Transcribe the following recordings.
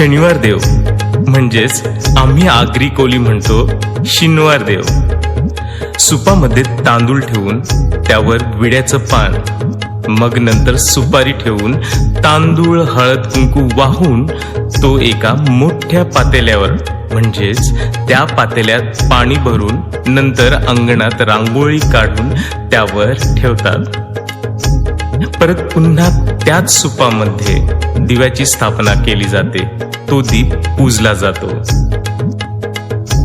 शनिवार देव. म्हणजेच आम्ही आगरी कोली म्हणतो शिनवार देव. सुपामध्ये तांदूळ ठेवून त्यावर विड्याचं पान. मग नंतर सुपारी ठेवून तांदूळ हळद कुंकू वाहून तो एका मोठ्या पातेल्यावर म्हणजेच त्या पातेल्यात पाणी भरून नंतर अंगणात रांगोळी काढून त्यावर ठेवतात. परत पुन्हा त्याच सुपामध्ये दिव्याची स्थापना केली जाते. तो दीप पूजला जातो.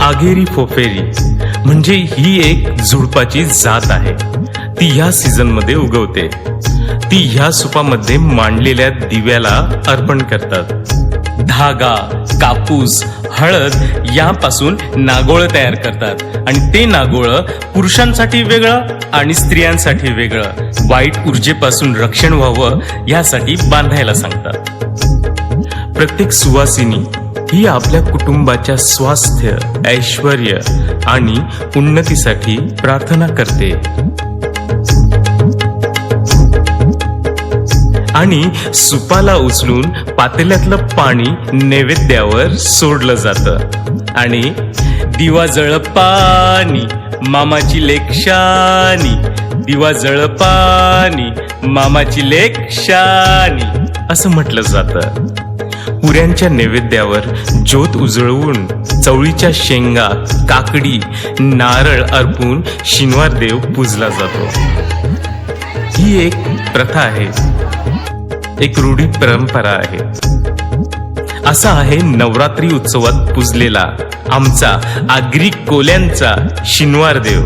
आगेरी फोफेरी म्हणजे ही एक झुडपाची जात आहे. ती ह्या सीझनमध्ये उगवते. ती ह्या सुपामध्ये मांडलेल्या दिव्याला अर्पण करतात. धागा कापूस हळद यापासून नागोळ तयार करतात. आणि ते नागोळ पुरुषांसाठी वेगळं आणि स्त्रियांसाठी वेगळं. वाईट ऊर्जेपासून रक्षण व्हावं यासाठी बांधायला सांगतात. प्रत्येक सुवासिनी ही आपल्या कुटुंबाच्या स्वास्थ्य ऐश्वर आणि उन्नतीसाठी प्रार्थना करते. आणि सुपाला उचलून पातेल्यातलं पाणी नैवेद्यावर सोडलं जातं. आणि दिवा जळ पाणी मामाची लेक्षानी दिवा जळ पाणी मामाची लेक्षानी असं म्हटलं जातं. पुऱ्यांच्या नैवेद्यावर ज्योत उजळवून चवळीच्या शेंगा काकडी नारळ अर्पून शिनवार देव पूजला जातो. ही एक प्रथा आहे. एक रूढी परंपरा आहे. असा आहे नवरात्री उत्सवात पूजलेला आमचा आगरी कोल्यांचा शिनवार देव.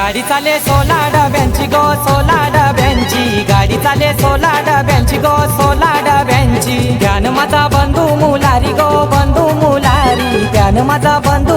गाडी चाले सोला डब्यांची गो सोला डब्यांची गाडी चाले सोला डब्यांची गो सोला डब्यांची ध्यान माझा बंधू मुलारी गो बंधू मुलारी. ध्यान माझा बंधू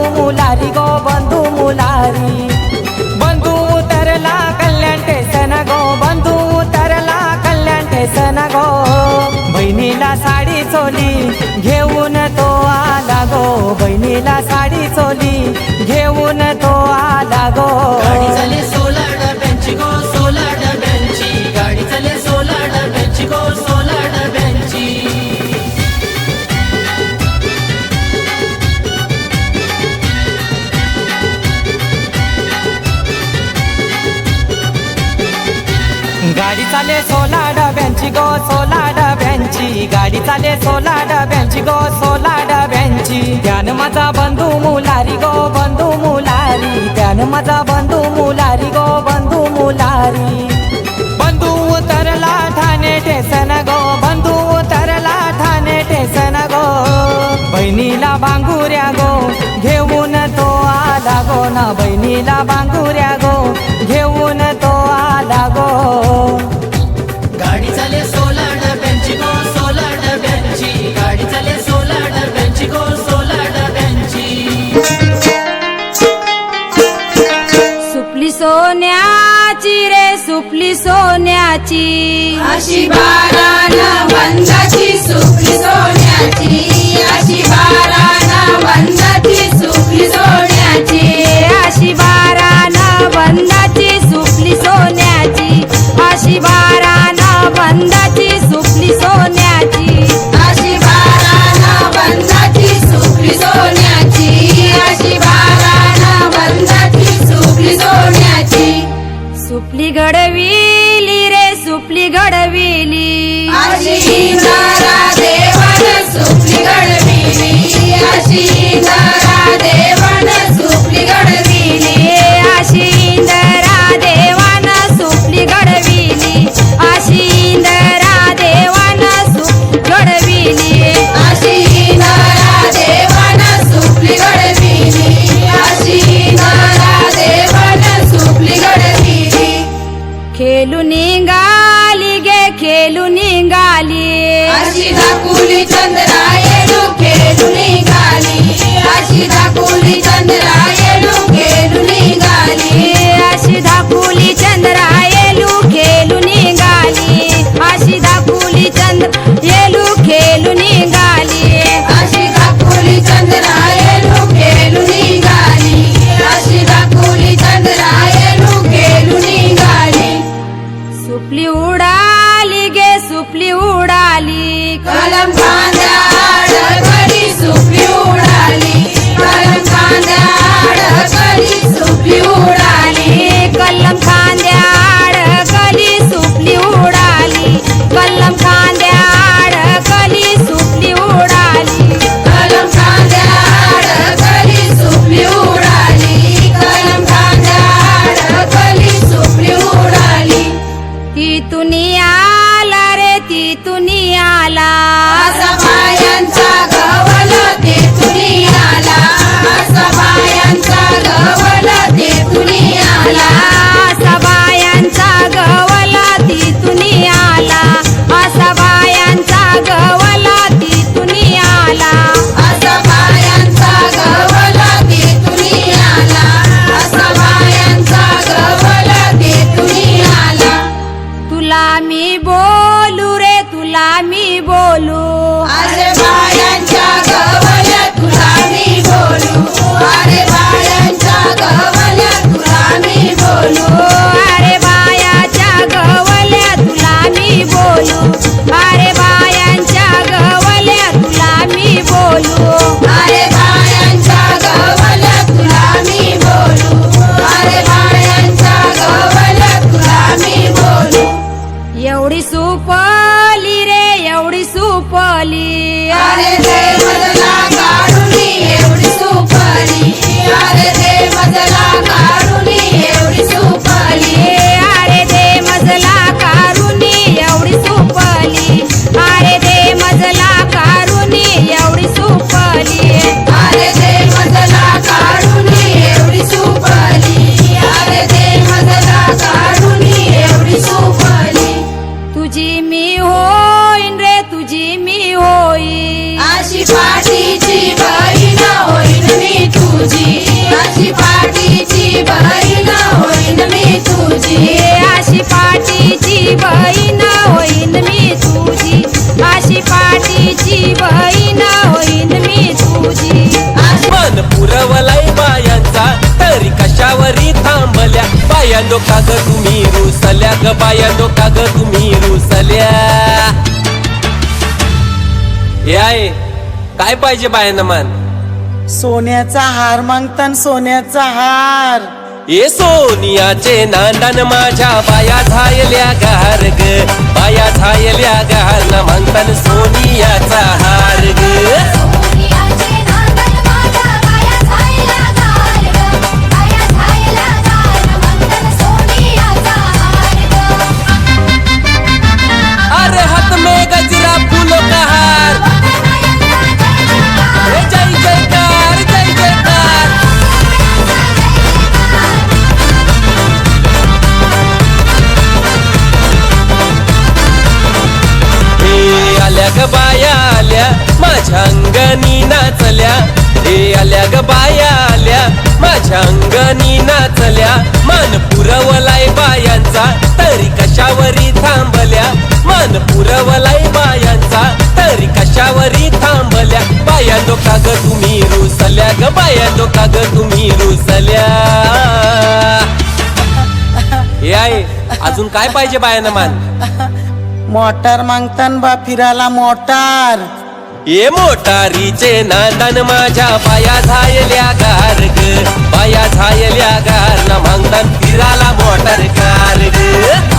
गाडी चाले सोला डब्यांची गो सोला डब्यांची. गाडी चाले सोला डब्यांची गो सोला डब्यांची. ध्यान माझा बंधू मुलारी गो बंधू मुलारी. ध्यान माझा बंधू मुलारी गो बंधू मुलारी. बंधू उतरला ठाणे टेसन गो बंधू उतरला ठाणे टेसन गो. बहिणीला बांगुऱ्या गो घेऊन तो आला गो ना. बहिणीला बांगुऱ्या अशी बारानं वंदाची सुपली सोन्याची अशी बारानं वंदाची पुरवलाय तरी कशावरी थांबल्या? तुम्ही रुसल्या ग बाया डोका ग तुम्ही रुसल्या. काय पाहिजे बायानं मान? सोन्याचा हार मागतान सोन्याचा हार. ए सोनियाचे नांदन माझ्या बाया झायल्या गार ग. बाया झायल्या गार ना म्हणतान सोनिया माझ्या अंगणी नाचल्या. हे आल्या ग बाया आल्या. माझ्या अंगणी नाचल्या. मान पुरवलाय बायांचा. तरी कशावरी थांबल्या? मान पुरवलाय बायांचा. तरी कशावरी थांबल्या? बायांदो का ग तुम्ही रुसल्या ग. बायांदो का ग तुम्ही रुसल्या. हे आहे. अजून काय पाहिजे बायांना मान? मोटार मागतान बा फिरायला मोटार. ये मोटारीचे नांदन माझ्या बाया झायल्या गार ग बाया झायल्या गार न मागतान फिराला मोटार कार ग.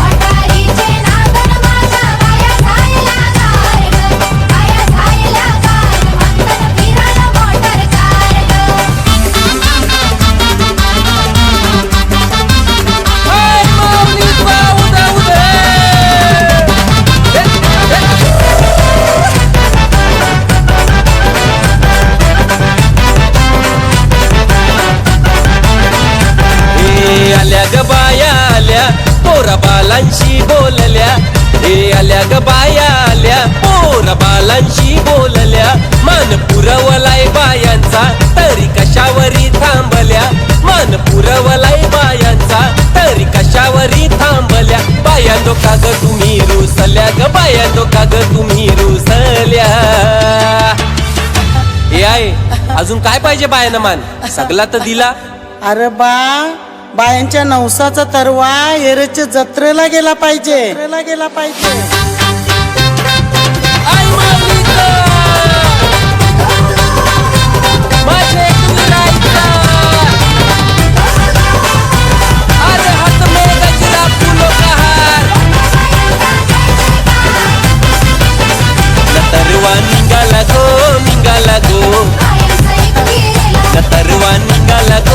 आल्या ग बाया आल्या. पोर बालांशी बोलल्या. मन पुरवलाय बायांचा तरी कशावरी थांबल्या? मन पुरवलाय बायांचा तरी कशावरी थांबल्या? बायांदो का ग तुम्ही रुसल्या ग? बायांदो का ग तुम्ही रुसल्या? हे आहे अजून काय पाहिजे बायानं मान? सगला तर दिला. अरे बा बायांच्या नवसाचा तरवा एरेच्या जत्रेला गेला पाहिजे. जत्रेला गेला पाहिजे. निघाला गो निघाला गो. तरवा निघाला गो.